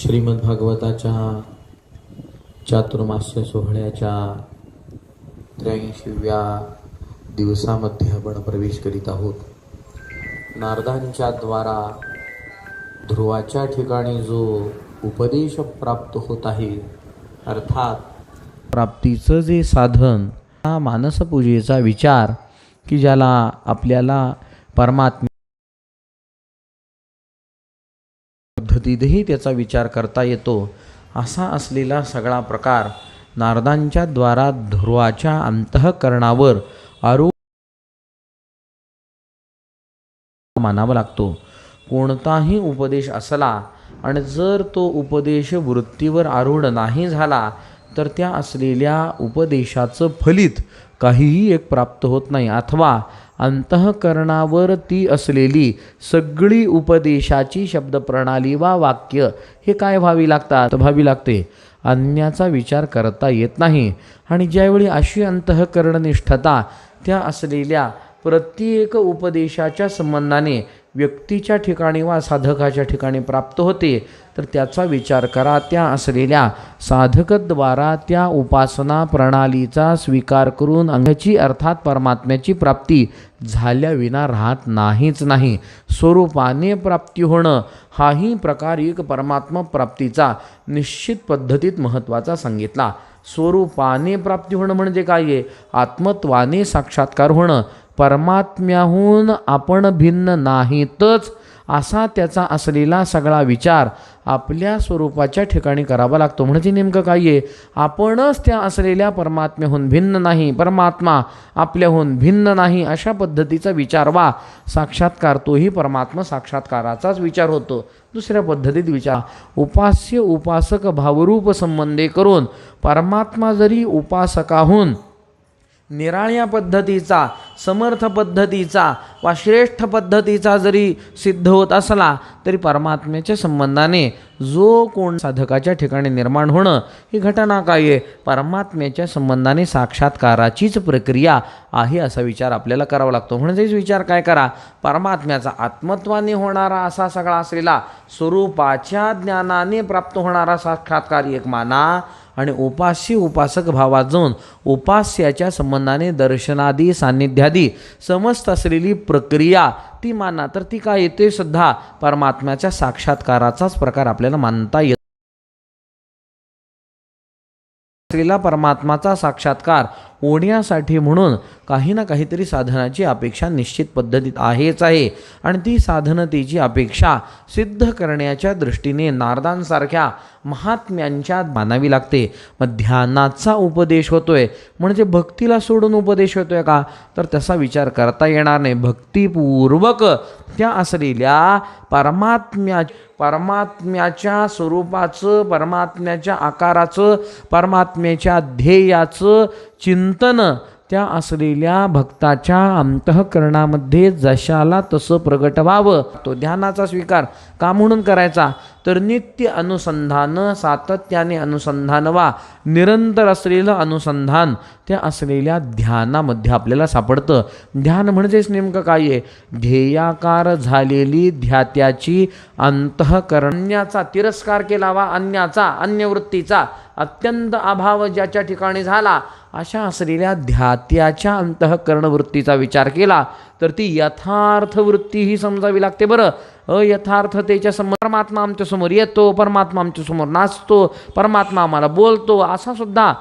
श्रीमद भागवताच्या चातुर्मास्य सोहळ्याच्या त्र्याऐंशीव्या दिवसामध्ये आपण प्रवेश करीत आहोत. नारदांच्या द्वारा ध्रुवाच्या ठिकाणी जो उपदेश प्राप्त होत आहे अर्थात प्राप्तीचं जे साधन हा मानसपूजेचा विचार की ज्याला आपल्याला परमात्मा पद्धतीतही त्याचा विचार करता येतो. असा असलेला सगळा प्रकार नारदांच्या द्वारा ध्रुवाच्या अंतःकरणावर आरोप मानावा लागतो. कोणताही उपदेश असला आणि जर तो उपदेश वृत्तीवर आरूढ नाही झाला तर त्या असलेल्या उपदेशाचं फलित काहीही एक प्राप्त होत नाही. अथवा अंतःकरणावर ती असलेली सगळी उपदेशाची शब्दप्रणाली वा वाक्य हे काय व्हावी लागतात? व्हावी लागते. अन्याचा विचार करता येत नाही. आणि ज्यावेळी अशी अंतःकरणनिष्ठता त्या असलेल्या प्रत्येक उपदेशाच्या संबंधाने व्यक्तीच्या ठिकाणी वा साधकाच्या ठिकाणी प्राप्त होते तर त्याचा विचार करा त्या असलेल्या साधकद्वारा त्या उपासना प्रणालीचा स्वीकार करून अंगाची अर्थात परमात्म्याची प्राप्ती झाल्याविना राहत नाहीच नाही. स्वरूपाने प्राप्ती होणं हाही प्रकार एक परमात्मा प्राप्तीचा निश्चित पद्धतीत महत्त्वाचा सांगितला. स्वरूपाने प्राप्ती होणं म्हणजे काय? आहे आत्मत्वाने साक्षात्कार होणं. परमात्म्याहून आपण भिन्न नाहीतच असा त्याचा असलेला सगळा विचार आपल्या स्वरूपाच्या ठिकाणी करावा लागतो. म्हणजे नेमकं काय आहे? आपणच त्या असलेल्या परमात्म्याहून भिन्न नाही. परमात्मा आपल्याहून भिन्न नाही अशा पद्धतीचा विचार वा साक्षात्कार तोही परमात्मा साक्षात्काराचाच विचार होतो. दुसऱ्या पद्धतीत विचार उपास्य उपासक भावरूप संबंधे करून परमात्मा जरी उपासकाहून निराळ्या पद्धतीचा समर्थ पद्धतीचा वा श्रेष्ठ पद्धतीचा जरी सिद्ध होत असला तरी परमात्म्याच्या संबंधाने जो कोण साधकाच्या ठिकाणी निर्माण होणं ही घटना काय आहे? परमात्म्याच्या संबंधाने साक्षात्काराचीच प्रक्रिया आहे असा विचार आपल्याला करावा लागतो. म्हणजेच विचार काय करा? परमात्म्याचा आत्मत्वाने होणारा असा सगळा असलेला स्वरूपाच्या ज्ञानाने प्राप्त होणारा साक्षात्कार एक माना आणि उपास्य उपासक भावात जाऊन उपास्याच्या संबंधाने दर्शनादी सान्निध्यादी समस्त असलेली प्रक्रिया ती माना तर ती काय येते सुद्धा परमात्म्याच्या साक्षात्काराचाच प्रकार आपल्याला मानता येतो. असलेला परमात्माचा साक्षात्कार होण्यासाठी म्हणून काही ना काहीतरी साधनाची अपेक्षा निश्चित पद्धतीत आहेच आहे. आणि ती साधनतेची अपेक्षा सिद्ध करण्याच्या दृष्टीने नारदांसारख्या महात्म्यांच्या मानावी लागते. मग ध्यानाचा उपदेश होतोय. म्हणजे भक्तीला सोडून उपदेश होतोय का? तर तसा विचार करता येणार नाही. भक्तीपूर्वक त्या असलेल्या परमात्म्या परमात्म्याच्या स्वरूपाचं परमात्म्याच्या आकाराचं परमात्म्याच्या ध्येयाचं चिंतन त्या असलेल्या भक्ताच्या अंतःकरणामध्ये जशाला तसं प्रगट व्हावं तो ध्यानाचा स्वीकार का म्हणून करायचा? तर नित्य अनुसंधान सातत्याने अनुसंधान वा निरंतर असलेलं अनुसंधान त्या असलेल्या ध्यानामध्ये आपल्याला सापडतं. ध्यान म्हणजेच नेमकं काय आहे? ध्येयाकार झालेली ध्यात्याची अंतःकरण्याचा तिरस्कार केला वा अन्याचा अन्यवृत्तीचा अत्यंत अभाव ज्याच्या ठिकाणी झाला अशा असलेल्या ध्यात्याच्या अंतःकरण वृत्तीचा विचार केला तर ती यथार्थ वृत्ती ही समजावी लागते बरं. अयथार्थतेच्या समोर परमात्मा आमच्यासमोर येतो परमात्मा आमच्यासमोर नाचतो परमात्मा आम्हाला बोलतो असा सुद्धा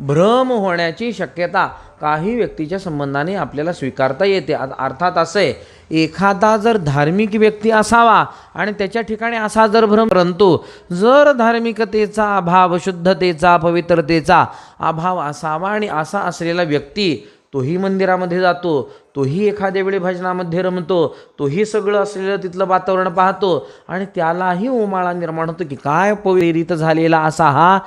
भ्रम होण्याची शक्यता काही व्यक्तीच्या संबंधाने आपल्याला स्वीकारता येते. अर्थात असं आहे एखादा जर धार्मिक व्यक्ती असावा आणि त्याच्या ठिकाणी असा जर भ्रम परंतु जर धार्मिकतेचा अभाव शुद्धतेचा पवित्रतेचा अभाव असावा आणि असा असलेला व्यक्ती तोही मंदिरामध्ये जातो तोही एखाद्या वेळी भजनामध्ये रमतो तोही सगळं असलेलं तिथलं वातावरण पाहतो आणि त्यालाही उमाळा निर्माण होतो की काय पवित्रित झालेला असा हा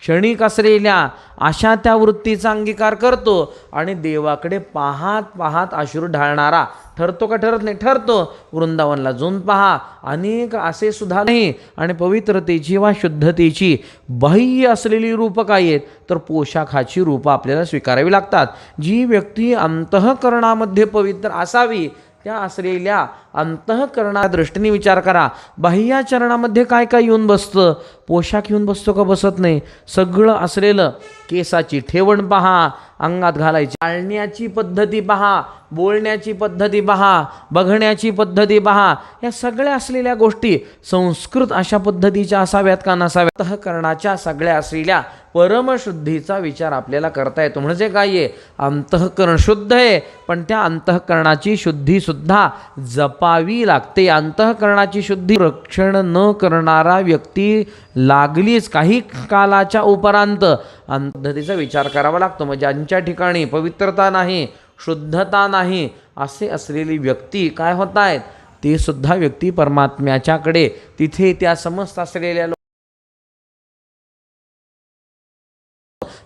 क्षणिक असलेल्या अशा त्या वृत्तीचा अंगीकार करतो आणि देवाकडे पाहात पाहात अश्रू ढाळणारा ठरतो का ठरत नाही ठरतो. वृंदावनला जाऊन पहा. अनेक असे सुद्धा नाही आणि पवित्रतेची वा शुद्धतेची बाह्य असलेली रूपं काय आहेत? तर पोशाखाची रूपं आपल्याला स्वीकारावी लागतात. जी व्यक्ती अंतःकरणामध्ये पवित्र असावी त्या असलेल्या अंतःकरणा दृष्टीने विचार करा. बाह्याचरणामध्ये काय काय येऊन बसतं? पोशाख येऊन बसतो का बसत नाही? सगळं असलेलं केसाची ठेवण पहा अंगात घालायची. चालण्याची पद्धती पहा बोलण्याची पद्धती पहा बघण्याची पद्धती पहा या सगळ्या असलेल्या गोष्टी संस्कृत अशा पद्धतीच्या असाव्यात का नसाव्यात? अंतःकरणाच्या सगळ्या असलेल्या परमशुद्धीचा विचार आपल्याला करता येतो. म्हणजे काय आहे? अंतःकरण शुद्ध आहे पण त्या अंतःकरणाची शुद्धीसुद्धा जपा जपावी लागते. अंतःकरणाची शुद्धी रक्षण न करणारा व्यक्ती लागलीच काही कालाच्या उपरांत. अंत विचार करावा लागतो. म्हणजे ज्यांच्या ठिकाणी पवित्रता नाही शुद्धता नाही असे असलेली व्यक्ती काय होत आहेत ते सुद्धा व्यक्ती परमात्म्याच्याकडे. तिथे त्या समस्त असलेल्या लोक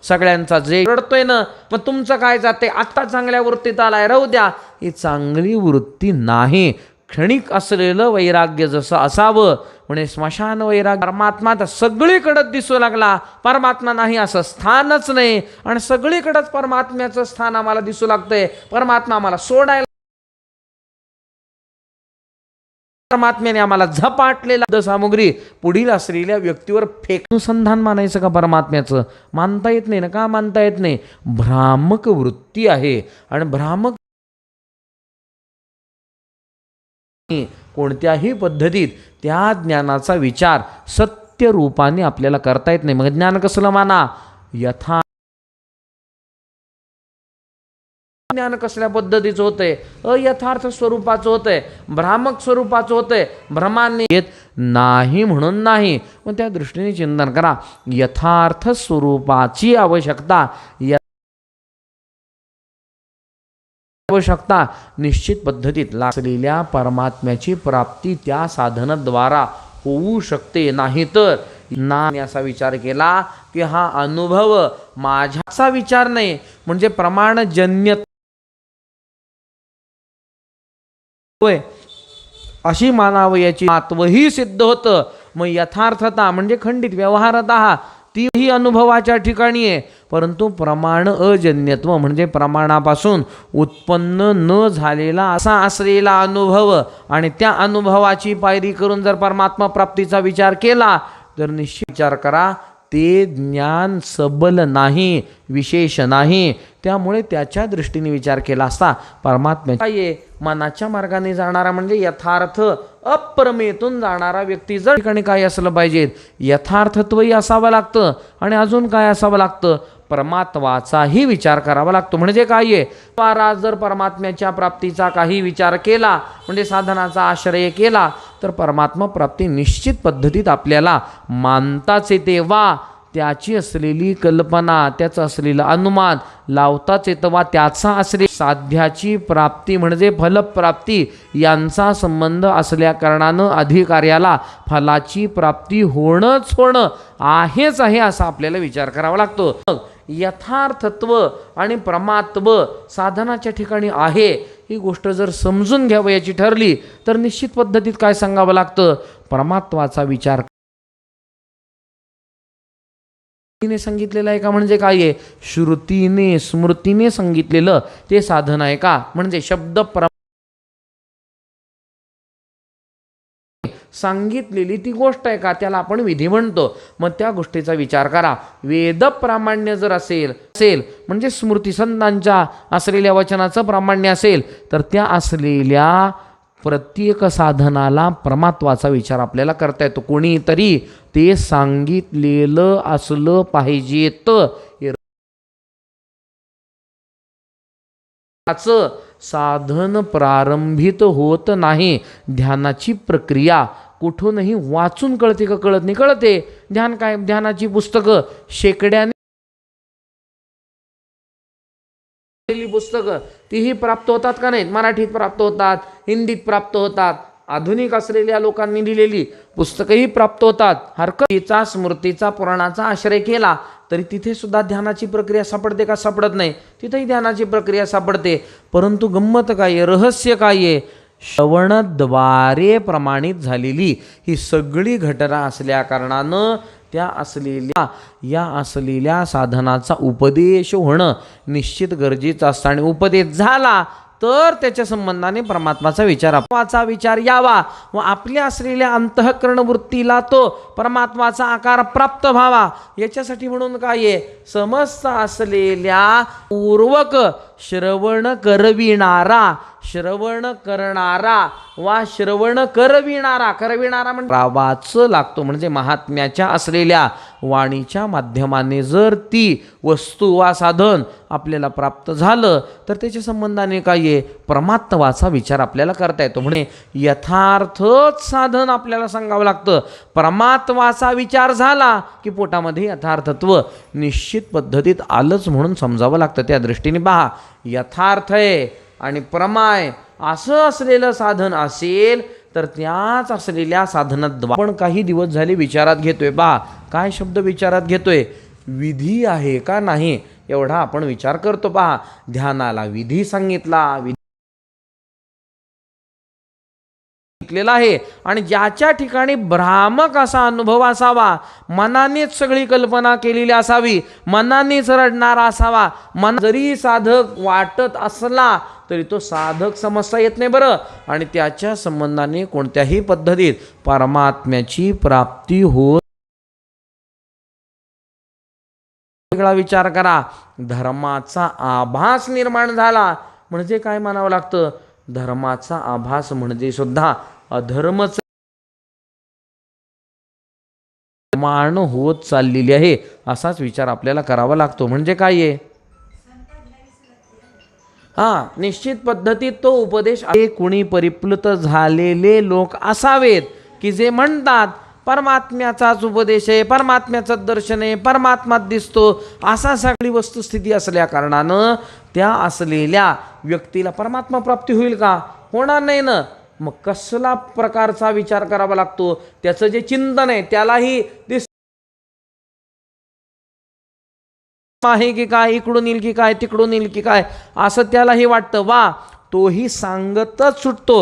सगळ्यांचा जे रडतोय ना मग तुमचं काय जाते? आत्ता चांगल्या वृत्तीत आलाय. राहू द्या. ही चांगली वृत्ती नाही. क्षणिक असलेलं वैराग्य जसं असावं म्हणे स्मशान वैराग्य. परमात्मा तर सगळीकडंच दिसू लागला. परमात्मा नाही असं स्थानच नाही. आणि सगळीकडंच परमात्म्याचं स्थान आम्हाला दिसू लागतंय. परमात्मा आम्हाला सोडायला परमात्म्याने आम्हाला झपाटलेला सामुग्री. पुढील असलेल्या व्यक्तीवर फेक अनुसंधान मानायचं का परमात्म्याचं? मानता येत नाही ना का मानता येत नाही? भ्रामक वृत्ती आहे. आणि भ्रामक कोणत्याही पद्धतीत त्या ज्ञानाचा विचार सत्य रूपाने आपल्याला करता येत नाही. मग ज्ञान कसलं माना? यथा ज्ञान कसल्या पद्धतीचं होतंय? अयथार्थ स्वरूपाचं होतंय. भ्रामक स्वरूपाचं होतंय. भ्रमाने येत नाही म्हणून नाही. मग त्या दृष्टीने चिंतन करा. यथार्थ स्वरूपाची आवश्यकता या निश्चित पद्धतीत लागलेल्या परमात्म्याची प्राप्ती त्या साधनाद्वारा होऊ शकते. नाही तर ना असा विचार केला की हा अनुभव माझ्याचा विचार नाही. म्हणजे प्रमाणजन्य होय. अशी मानावयाची मात्वही सिद्ध होतं. मग यथार्थता म्हणजे खंडित व्यवहारता तीही अनुभवाच्या ठिकाणी आहे. परंतु प्रमाण अजन्यत्व म्हणजे प्रमाणापासून उत्पन्न न झालेला असा असलेला अनुभव आणि त्या अनुभवाची पायरी करून जर परमात्मा प्राप्तीचा विचार केला तर निश्चित विचार करा ते ज्ञान सबल नाही विशेष नाही. त्यामुळे त्याच्या दृष्टीने विचार केला असता परमात्म्याचा ये मनाच्या मार्गाने जाणारा म्हणजे यथार्थ अप्रमेतून जाणारा व्यक्ती जर ठिकाणी काय असलं पाहिजे यथार्थत्वही असावं लागतं आणि अजून काय असावं लागतं? परमात्वाचाही विचार करावा लागतो. म्हणजे काय आहे? महाराज जर परमात्म्याच्या प्राप्तीचा काही विचार केला म्हणजे साधनाचा आश्रय केला तर परमात्मा प्राप्ती निश्चित पद्धतीत आपल्याला मानताच येते. वा त्याची असलेली कल्पना त्याचं असलेलं अनुमान लावताच येतं वा त्याचा असले साध्याची प्राप्ती म्हणजे फलप्राप्ती यांचा संबंध असल्या कारणानं अधिकार्याला फलाची प्राप्ती होणंच होणं आहेच आहे असा आपल्याला विचार करावा लागतो. मग यथार्थत्व आणि प्रमात्व साधनाच्या ठिकाणी आहे ही गोष्ट जर समजून घ्यावयाची ठरली तर निश्चित पद्धतीत काय सांगावं लागतं? परमात्वाचा विचार श्रुतीने सांगितलेलं आहे का? म्हणजे काय आहे? श्रुतीने स्मृतीने सांगितलेलं ते साधन आहे का? म्हणजे शब्द प्र सांगितलेली ती गोष्ट आहे का? त्याला आपण विधी म्हणतो. मग त्या गोष्टीचा विचार करा. वेद प्रामाण्य जर असेल असेल म्हणजे स्मृतीसंतांच्या असलेल्या वचनाचं प्रामाण्य असेल तर त्या असलेल्या प्रत्येक साधनाला परमात्वाचा विचार आपल्याला करता येतो. कोणीतरी ते सांगितलेलं असलं पाहिजेत. साधन प्रारंभित होत नाही. ध्यानाची प्रक्रिया कुठूनही वाचून कळते का कळत नाही? कळते. ध्यान काय? ध्यानाची पुस्तकं शेकड्याने पुस्तकं तीही प्राप्त होतात का नाहीत? मराठीत प्राप्त होतात हिंदीत प्राप्त होतात आधुनिक असलेल्या लोकांनी लिहिलेली पुस्तकंही प्राप्त होतात. हरकतीचा स्मृतीचा पुराणाचा आश्रय केला तरी तिथे सुद्धा ध्यानाची प्रक्रिया सापडते का? सापडत नाही. तिथेही ध्यानाची प्रक्रिया सापडते. परंतु गंमत काय आहे? रहस्य काय आहे? श्रवणद्वारे प्रमाणित झालेली ही सगळी घटना असल्या कारणानं त्या असलेल्या या असलेल्या साधनाचा उपदेश होणं निश्चित गरजेचं असतं. आणि उपदेश झाला तर त्याच्या संबंधाने परमात्माचा विचार आपवाचा विचार यावा व आपल्या असलेल्या अंतःकरण वृत्तीला तो परमात्माचा आकार प्राप्त व्हावा. याच्यासाठी म्हणून काय आहे? समस्त असलेल्या पूर्वक श्रवण करविणारा श्रवण करणारा वा श्रवण करविणारा. करविणारा म्हणजे रावाच लागतो म्हणजे महात्म्याच्या असलेल्या वाणीच्या माध्यमाने जर ती वस्तू वा साधन आपल्याला प्राप्त झालं तर त्याच्या संबंधाने काय आहे? परमात्वाचा विचार आपल्याला करता येतो. म्हणजे यथार्थच साधन आपल्याला सांगावं लागतं. परमात्वाचा विचार झाला की पोटामध्ये यथार्थत्व निश्चित पद्धतीत आलंच म्हणून समजावं लागतं. त्या दृष्टीने पहा यथार्थ आहे आणि प्रमाय असं असलेलं साधन असेल तर त्याच असलेल्या साधनात आपण काही दिवस झाले विचारात घेतोय. बा काय शब्द विचारात घेतोय? विधी आहे का नाही? एवढा आपण विचार करतो. पहा ध्यानाला विधी सांगितला. विधी शिकलेला आहे. आणि ज्याच्या ठिकाणी भ्रामक असा अनुभव असावा. मनानेच सगळी कल्पना केलेली असावी. मनानेच रडणारा असावा. मन जरी साधक वाटत असला तरी तो साधक समजता येत नाही बरं. आणि त्याच्या संबंधाने कोणत्याही पद्धतीत परमात्म्याची प्राप्ती होत वेगळा विचार करा. धर्माचा आभास निर्माण झाला. म्हणजे काय म्हणावं लागतं? धर्माचा आभास म्हणजे सुद्धा अधर्मच मान होत चाललेली आहे. असाच विचार आपल्याला करावा लागतो. म्हणजे काय आहे? हा निश्चित पद्धतीत तो उपदेश आहे. कुणी परिप्लुत झालेले लोक असावेत की जे म्हणतात परमात्म्याचाच उपदेश आहे परमात्म्याचं दर्शन आहे परमात्मात दिसतो असा सगळी वस्तुस्थिती असल्या कारणानं त्या असलेल्या व्यक्तीला परमात्मा प्राप्ती होईल का? होणार नाही ना. मग कसला प्रकारचा विचार करावा लागतो? त्याचं जे चिंतन आहे त्यालाही दिस आहे की काय इकडून येईल की काय तिकडून येईल की काय असं त्यालाही वाटतं. वा तोही सांगतच सुटतो.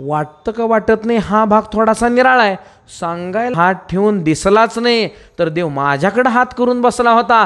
वाटतं का वाटत नाही हा भाग थोडासा निराळा आहे. सांगायला हात ठेवून दिसलाच नाही तर देव माझ्याकडे हात करून बसला होता.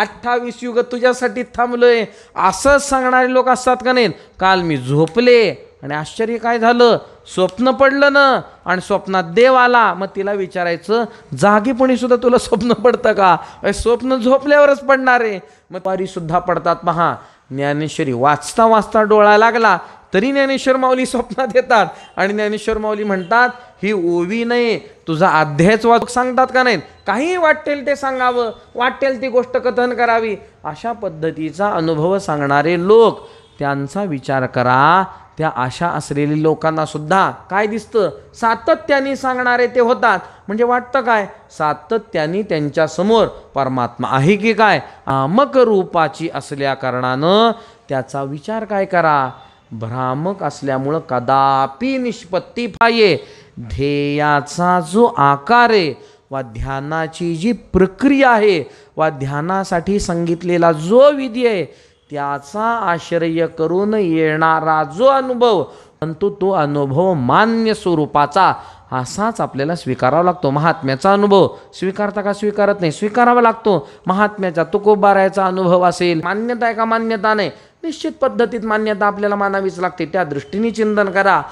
अठ्ठावीस युग तुझ्यासाठी थांबलोय. असंच सांगणारे लोक असतात का नाही? काल मी झोपले आणि आश्चर्य काय झालं? स्वप्न पडलं ना. आणि स्वप्नात देव आला. मग तिला विचारायचं जागीपणी सुद्धा तुला स्वप्न पडतं का? अरे स्वप्न झोपल्यावरच पडणार आहे. मग पारी सुद्धा पडतात. पहा ज्ञानेश्वरी वाचता वाचता डोळा लागला. तरी ज्ञानेश्वर माऊली स्वप्नात येतात. आणि ज्ञानेश्वर माऊली म्हणतात ही ओवी नाही तुझा अध्यायच वाचक सांगतात का नाहीत? काही वाटेल ते सांगावं वाटेल ती गोष्ट कथन करावी. अशा पद्धतीचा अनुभव सांगणारे लोक त्यांचा विचार करा. त्या आशा असलेली लोकांना सुद्धा काय दिसतं? सातत्याने सांगणारे ते होतात. म्हणजे वाटतं काय? सातत्याने त्यांच्यासमोर परमात्मा आहे की काय? आमक रूपाची असल्या कारणानं त्याचा विचार काय करा? भ्रामक असल्यामुळं कदापि निष्पत्ती पाये ध्येयाचा जो आकार आहे वा ध्यानाची जी प्रक्रिया आहे वा ध्यानासाठी सांगितलेला जो विधी आहे त्याचा आश्रय करून येणारा जो अनुभव परंतु तो अनुभव मान्य स्वरूपाचा असाच आपल्याला स्वीकारावा लागतो. महात्म्याचा अनुभव स्वीकारता का स्वीकारत नाही? स्वीकारावा लागतो. महात्म्याचा तुकोबारायचा अनुभव असेल. मान्यता आहे का मान्यता नाही? निश्चित पद्धतीत मान्यता आपल्याला मानावीच लागते. त्या दृष्टीने चिंतन करा.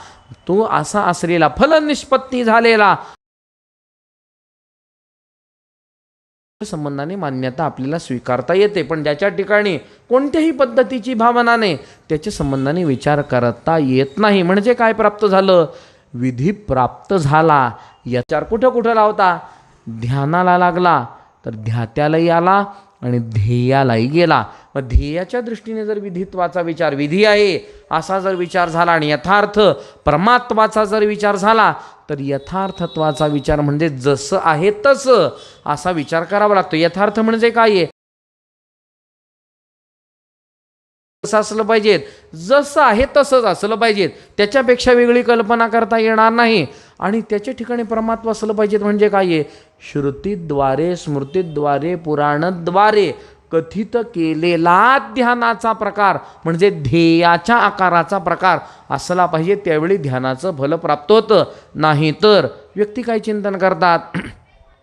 तो असा असलेला फलनिष्पत्ती झालेला संबंधाने मान्यता आपल्याला स्वीकारता येते. पण ज्याच्या ठिकाणी कोणत्याही पद्धतीची भावनाने त्याच्या संबंधाने विचार करता येत नाही. म्हणजे काय प्राप्त झालं? विधी प्राप्त झाला. याचार कुठं कुठं लावता? ध्यानाला लागला. तर ध्यात्यालाही आला आणि ध्येयालाही गेला. मग ध्येयाच्या दृष्टीने जर विधित्वाचा विचार विधी आहे असा जर विचार झाला आणि यथार्थ परमात्माचा जर विचार झाला तर यथार्थत्वाचा विचार म्हणजे जसं आहे तसं असा विचार करावा लागतो. यथार्थ म्हणजे काय आहे? असं असलं पाहिजेत जसं आहे तसंच असलं पाहिजे त्याच्यापेक्षा वेगळी कल्पना करता येणार नाही. आणि त्याच्या ठिकाणी परमात्मा असलं पाहिजेत म्हणजे काय आहे? श्रुतीद्वारे स्मृतीद्वारे पुराणद्वारे कथित केलेला ध्यानाचा प्रकार म्हणजे ध्येयाच्या आकाराचा प्रकार असला पाहिजे त्यावेळी ध्यानाचं फल प्राप्त होतं. नाही तर व्यक्ती काय चिंतन करतात?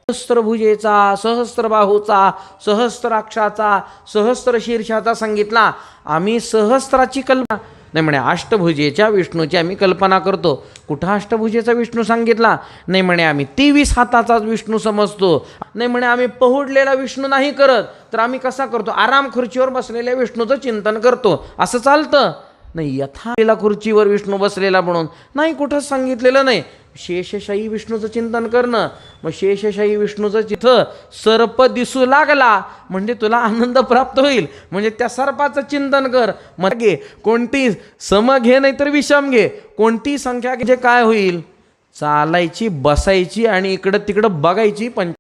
सहस्त्रभुजेचा सहस्त्रबाहूचा सहस्त्राक्षाचा सहस्त्रशीर्षाचा सांगितला. आम्ही सहस्त्राची कल्पना नाही म्हणे अष्टभुजेच्या विष्णूची आम्ही कल्पना करतो. कुठं अष्टभुजेचा विष्णू सांगितला? नाही म्हणे आम्ही तेवीस हाताचाच विष्णू समजतो. नाही म्हणे आम्ही पहुडलेला विष्णू नाही करत. तर आम्ही कसा करतो? आराम खुर्चीवर बसलेल्या विष्णूचं चिंतन करतो. असं चालतं? नाही यथाला खुर्चीवर विष्णू बसलेला म्हणून. नाही कुठंच सांगितलेलं नाही. शेषशाही विष्णूचं चिंतन करणं मग शेषशाही विष्णूचं तिथं सर्प दिसू लागला म्हणजे तुला आनंद प्राप्त होईल. म्हणजे त्या सर्पाचं चिंतन कर. मग घे. कोणती सम घे नाही तर विषम घे. कोणती संख्या घे म्हणजे काय होईल? चालायची बसायची आणि इकडं तिकडं बघायची पण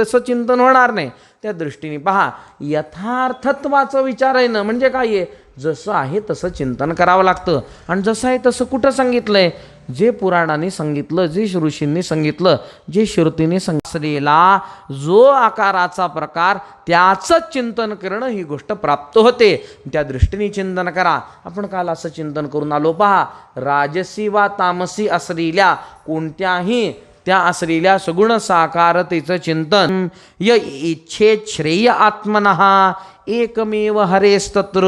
तसं चिंतन होणार नाही. त्या दृष्टीने पहा यथार्थत्वाचं विचार आहे ना म्हणजे काय आहे? जसं आहे तसं चिंतन करावं लागतं. आणि जसं आहे तसं कुठं सांगितलं आहे जे पुराणाने सांगितलं जे ऋषींनी सांगितलं जे श्रुतीने सांगितलेला जो आकाराचा प्रकार त्याचंच चिंतन करणं ही गोष्ट प्राप्त होते. त्या दृष्टीने चिंतन करा. आपण काल असं चिंतन करून आलो. पहा राजसी वा तामसी असलेल्या कोणत्याही त्या असलेल्या सगुण साकारतेचं चिंतन य इच्छे श्रेय आत्मनहा एकमेव हरेस्तत्र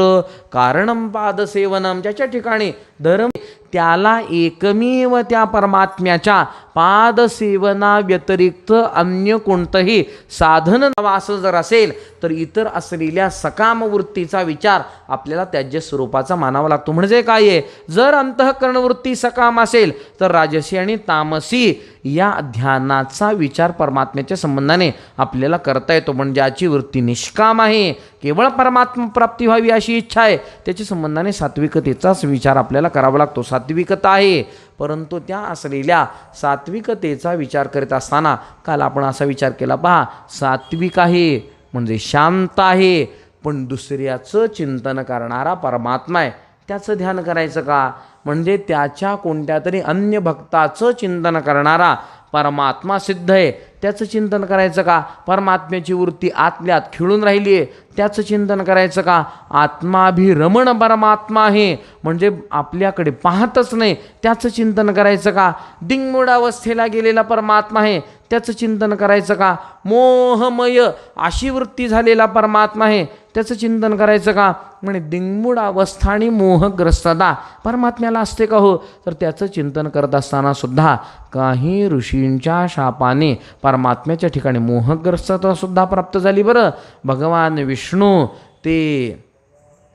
कारणम पादसेवनम ज्याच्या ठिकाणी धर्म त्याला एकमेव त्या परमात्म्याच्या पादसेवना व्यतिरिक्त अन्य कोणतंही साधन असं जर असेल तर इतर असलेल्या सकाम वृत्तीचा विचार आपल्याला त्याज्य स्वरूपाचा मानावा लागतो. म्हणजे काय आहे? जर अंतःकरणवृत्ती सकाम असेल तर राजसी आणि तामसी या ध्यानाचा विचार परमात्म्याच्या संबंधाने आपल्याला करता येतो. म्हणजे ज्याची वृत्ती निष्काम आहे केवळ परमात्म प्राप्ती व्हावी अशी इच्छा आहे त्याच्या संबंधाने सात्विकतेचाच विचार आपल्याला करावा लागतो. सात्विकता आहे. परंतु त्या असलेल्या सात्विकतेचा विचार करीत असताना काल आपण असा विचार केला पहा सात्विक आहे म्हणजे शांत आहे पण दुसऱ्याचं चिंतन करणारा परमात्मा आहे. त्याचं ध्यान करायचं का? म्हणजे त्याच्या कोणत्या तरी अन्य भक्ताचं चिंतन करणारा परमात्मा सिद्ध आहे. त्याचं चिंतन करायचं का? परमात्म्याची वृत्ती आतल्यात खिळून राहिली आहे. त्याचं चिंतन करायचं का? आत्माभिरमण परमात्मा आहे. म्हणजे आपल्याकडे पाहतच नाही. त्याचं चिंतन करायचं का? दिंगमूड अवस्थेला गेलेला परमात्मा आहे. त्याचं चिंतन करायचं का? मोहमय अशी वृत्ती झालेला परमात्मा आहे. त्याचं चिंतन करायचं का? म्हणे दिंगमूड अवस्था आणि मोहग्रस्तता परमात्म्याला असते का हो? तर त्याचं चिंतन करत असताना सुद्धा काही ऋषींच्या शापाने परमात्म्याच्या ठिकाणी मोहग्रस्तता सुद्धा प्राप्त झाली बरं. भगवान विष्णू ते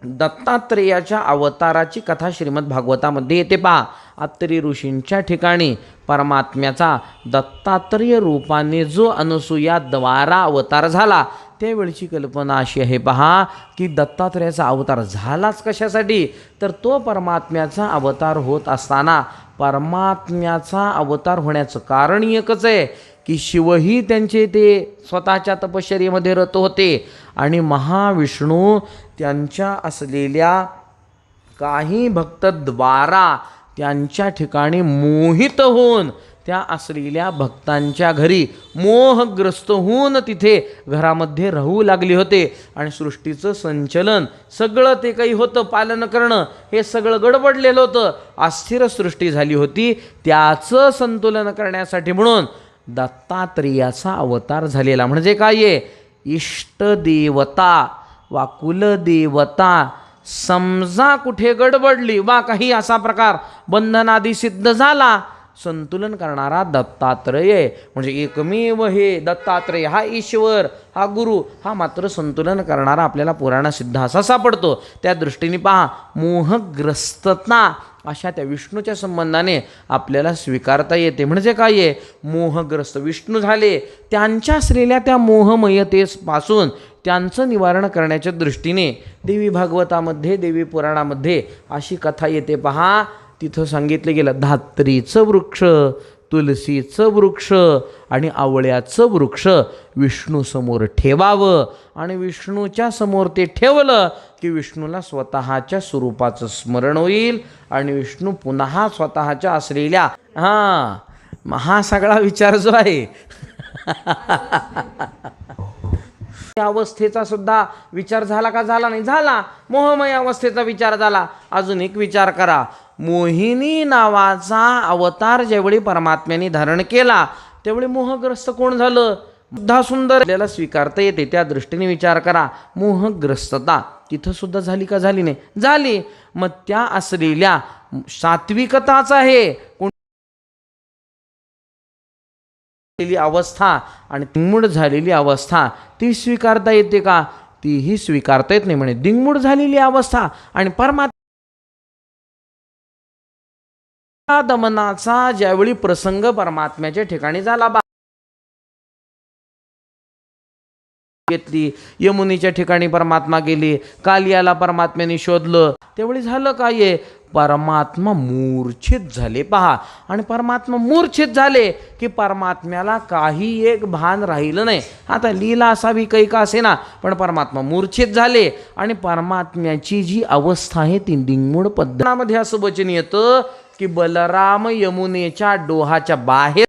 दत्तात्रेयाच्या अवताराची कथा श्रीमद भागवतामध्ये येते पहा. आत्तरी ऋषींच्या ठिकाणी परमात्म्याचा दत्तात्रेय रूपाने जो अनसुयाद्वारा अवतार झाला त्यावेळची कल्पना अशी आहे पहा की दत्तात्रेयाचा अवतार झालाच कशासाठी? तर तो परमात्म्याचा अवतार होत असताना परमात्म्याचा अवतार होण्याचं कारण एकच आहे की शिवही त्यांचे ते स्वतःच्या तपश्चर्येमध्ये रत होते आणि महाविष्णू त्यांच्या असलेल्या काही भक्तद्वारा त्यांच्या ठिकाणी मोहित होऊन त्या असलेल्या भक्तांच्या घरी मोहग्रस्त होऊन तिथे घरामध्ये राहू लागले होते. आणि सृष्टीचं संचलन सगळं ते काही होतं पालन करणं हे सगळं गडबडलेलं होतं. अस्थिर सृष्टी झाली होती. त्याचं संतुलन करण्यासाठी म्हणून दत्तात्रेयाचा अवतार झालेला. म्हणजे काय आहे? इष्टदेवता वा कुलदेवता समजा कुठे गडबडली वा काही असा प्रकार. बंधनादी सिद्ध झाला संतुलन करणारा दत्तात्रय. म्हणजे एकमेव हे दत्तात्रय हा ईश्वर हा गुरु हा मात्र संतुलन करणारा आपल्याला पुराण सिद्ध असा सापडतो. त्या दृष्टीने पहा मोहग्रस्तता अशा त्या विष्णूच्या संबंधाने आपल्याला स्वीकारता येते. म्हणजे काय आहे? मोहग्रस्त विष्णू झाले त्यांच्या असलेल्या त्या मोहमयतेपासून त्यांचं निवारण करण्याच्या दृष्टीने देवी भागवतामध्ये देवी पुराणामध्ये अशी कथा येते पहा. तिथं सांगितलं गेलं धात्रीचं वृक्ष तुलसीचं वृक्ष आणि आवळ्याचं वृक्ष विष्णूसमोर ठेवावं आणि विष्णूच्या समोर ते ठेवलं की विष्णूला स्वतःच्या स्वरूपाचं स्मरण होईल आणि विष्णू पुन्हा स्वतःच्या असलेल्या हां हा सगळा विचार जो आहे. अवस्थेचा सुद्धा विचार झाला का? झाला नाही. झाला. मोहमय अवस्थेचा विचार झाला. अजून एक विचार करा. मोहिनी नावाचा अवतार ज्यावेळी परमात्म्याने धारण केला त्यावेळी मोहग्रस्त कोण झालं? सुद्धा सुंदर. आपल्याला स्वीकारता येते. त्या दृष्टीने विचार करा. मोहग्रस्तता. तिथं सुद्धा झाली का? झाली नाही. झाली. मग त्या असलेल्या सात्विकताच आहे. कोण झालेली अवस्था आणि दिंगमूड झालेली अवस्था ती स्वीकारता येते का? तीही स्वीकारता येत नाही म्हणे. दिंगमूड झालेली अवस्था आणि परमात्मा दमनाचा ज्यावेळी प्रसंग परमात्म्याच्या ठिकाणी झाला बा घेतली यमुनीच्या ठिकाणी परमात्मा गेली कालियाला परमात्म्याने शोधलं त्यावेळी झालं काय परमात्मा मूर्छित झाले. पहा आणि परमात्मा मूर्छित झाले की परमात्म्याला काही एक भान राहिलं नाही. आता लीला असावी काही का असे ना पण परमात्मा मूर्छित झाले आणि परमात्म्याची जी अवस्था आहे ती डिंगमूळ पद्धतीमध्ये असं वचन येतं की बलराम यमुनेच्या डोहाच्या बाहेर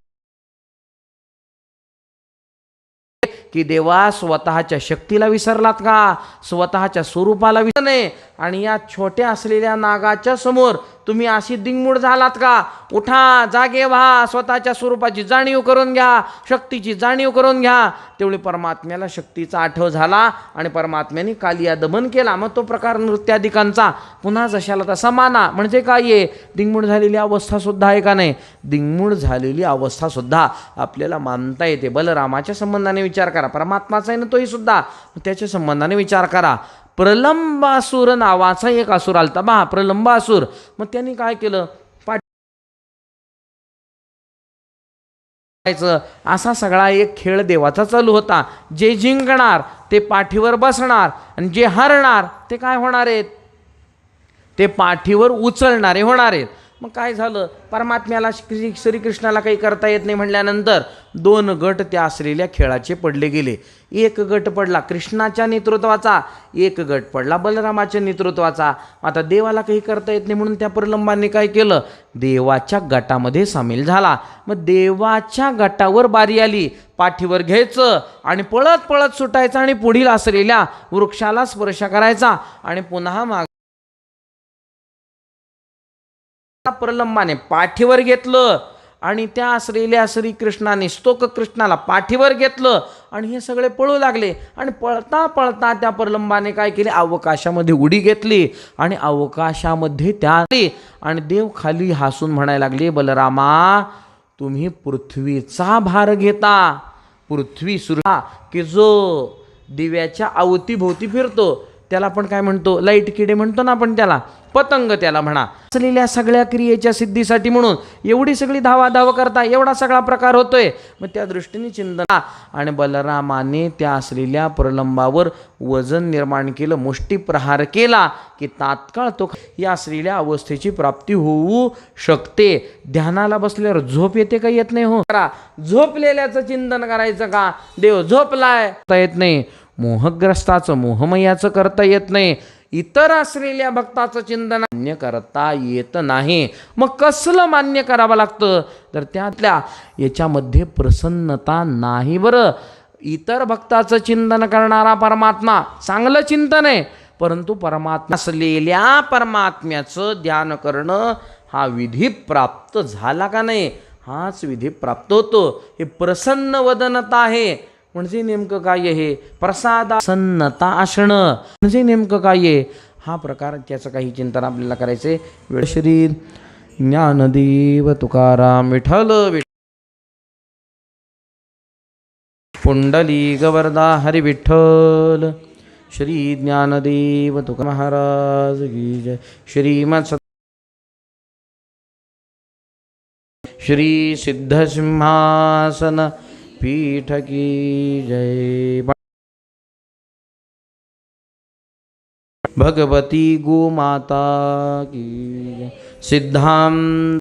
की देवा स्वतःच्या शक्तीला विसरलात का? स्वतःच्या स्वरूपाला विसरणे. आणि या छोट्या असलेल्या नागाच्या समोर तुम्ही अशी दिंगमूड झालात का? उठा जागे व्हा स्वतःच्या स्वरूपाची जाणीव करून घ्या शक्तीची जाणीव करून घ्या. तेवढी परमात्म्याला शक्तीचा आठव झाला आणि परमात्म्याने कालिया दमन केला. मग तो प्रकार नृत्यादिकांचा पुन्हा जशाला तसा माना. म्हणजे काय आहे? दिंगमूड झालेली अवस्थासुद्धा आहे का नाही? दिंगमूड झालेली अवस्थासुद्धा आपल्याला मानता येते. बलरामाच्या संबंधाने विचार करा. परमात्माचा आहे ना तोही सुद्धा. त्याच्या संबंधाने विचार करा. प्रलंबासूर नावाचा एक असुर आलता. बा प्रलंबासूर. मग त्यांनी काय केलं? पाठ करायचं असा सगळा एक खेळ देवाचा चालू होता. जे जिंकणार ते पाठीवर बसणार आणि जे हरणार ते काय होणार आहेत? ते पाठीवर उचलणारे होणार आहेत. मग काय झालं? परमात्म्याला श्री श्रीकृष्णाला काही करता येत नाही म्हणल्यानंतर दोन गट त्या असलेल्या खेळाचे पडले गेले. एक गट पडला कृष्णाच्या नेतृत्वाचा एक गट पडला बलरामाच्या नेतृत्वाचा. आता देवाला काही करता येत नाही म्हणून त्या प्रलंबाने काय केलं? देवाच्या गटामध्ये सामील झाला. मग देवाच्या गटावर बारी आली. पाठीवर घ्यायचं आणि पळत पळत सुटायचं आणि पुढील असलेल्या वृक्षाला स्पर्श करायचा आणि पुन्हा माग प्रलंबाने पाठीवर घेतलं आणि त्या असलेल्या श्रीकृष्णाने स्तोक कृष्णाला पाठीवर घेतलं आणि हे सगळे पळू लागले. आणि पळता पळता त्या प्रलंबाने काय केले? अवकाशामध्ये उडी घेतली आणि अवकाशामध्ये त्या आणि देव खाली हसून म्हणायला लागले बलरामा तुम्ही पृथ्वीचा भार घेता. पृथ्वी सुरा की जो दिव्याच्या अवतीभोवती फिरतो त्याला आपण काय म्हणतो? लाइट किडे म्हणतो ना आपण त्याला. पतंग त्याला म्हणा. असलेल्या सगळ्या क्रियेच्या सिद्धीसाठी म्हणून एवढी सगळी धावाधाव करता एवढा सगळा प्रकार होतोय. मग त्या दृष्टीने चिंतन आणि बलरामाने त्या असलेल्या प्रलंबावर वजन निर्माण केलं मुष्टी प्रहार केला की तात्काळ तो या असलेल्या अवस्थेची प्राप्ती होऊ शकते. ध्यानाला बसल्यावर झोप येते का येत नाही हो? करा. झोपलेल्याचं चिंतन करायचं का? देव झोपलाय. येत नाही. मोहग्रस्ताचं मोहमयाचं करता येत नाही. इतर असलेल्या भक्ताचं चिंतन मान्य करता येत नाही. मग कसलं मान्य करावं लागतं? तर त्यातल्या याच्यामध्ये प्रसन्नता नाही बरं. इतर भक्ताचं चिंतन करणारा परमात्मा चांगलं चिंतन आहे परंतु परमात्मा असलेल्या परमात्म्याचं ध्यान करणं हा विधी प्राप्त झाला का नाही? हाच विधी प्राप्त होतो. हे प्रसन्न वदनता आहे. म्हणजे नेमकं काय आहे? हे प्रसादासन्नता असणं म्हणजे नेमकं काय आहे? हा प्रकार त्याचं काही चिंतन आपल्याला करायचे वेळ श्री ज्ञानदेव तुकाराम विठ्ठल विठ पुंडली गवरदा हरी विठ्ठल. श्री ज्ञानदेव तुका महाराज की जय. श्रीमद सत श्री सिद्धसिंहासन. पीठ की जय। भगवती गोमाता की जय। सिद्धांत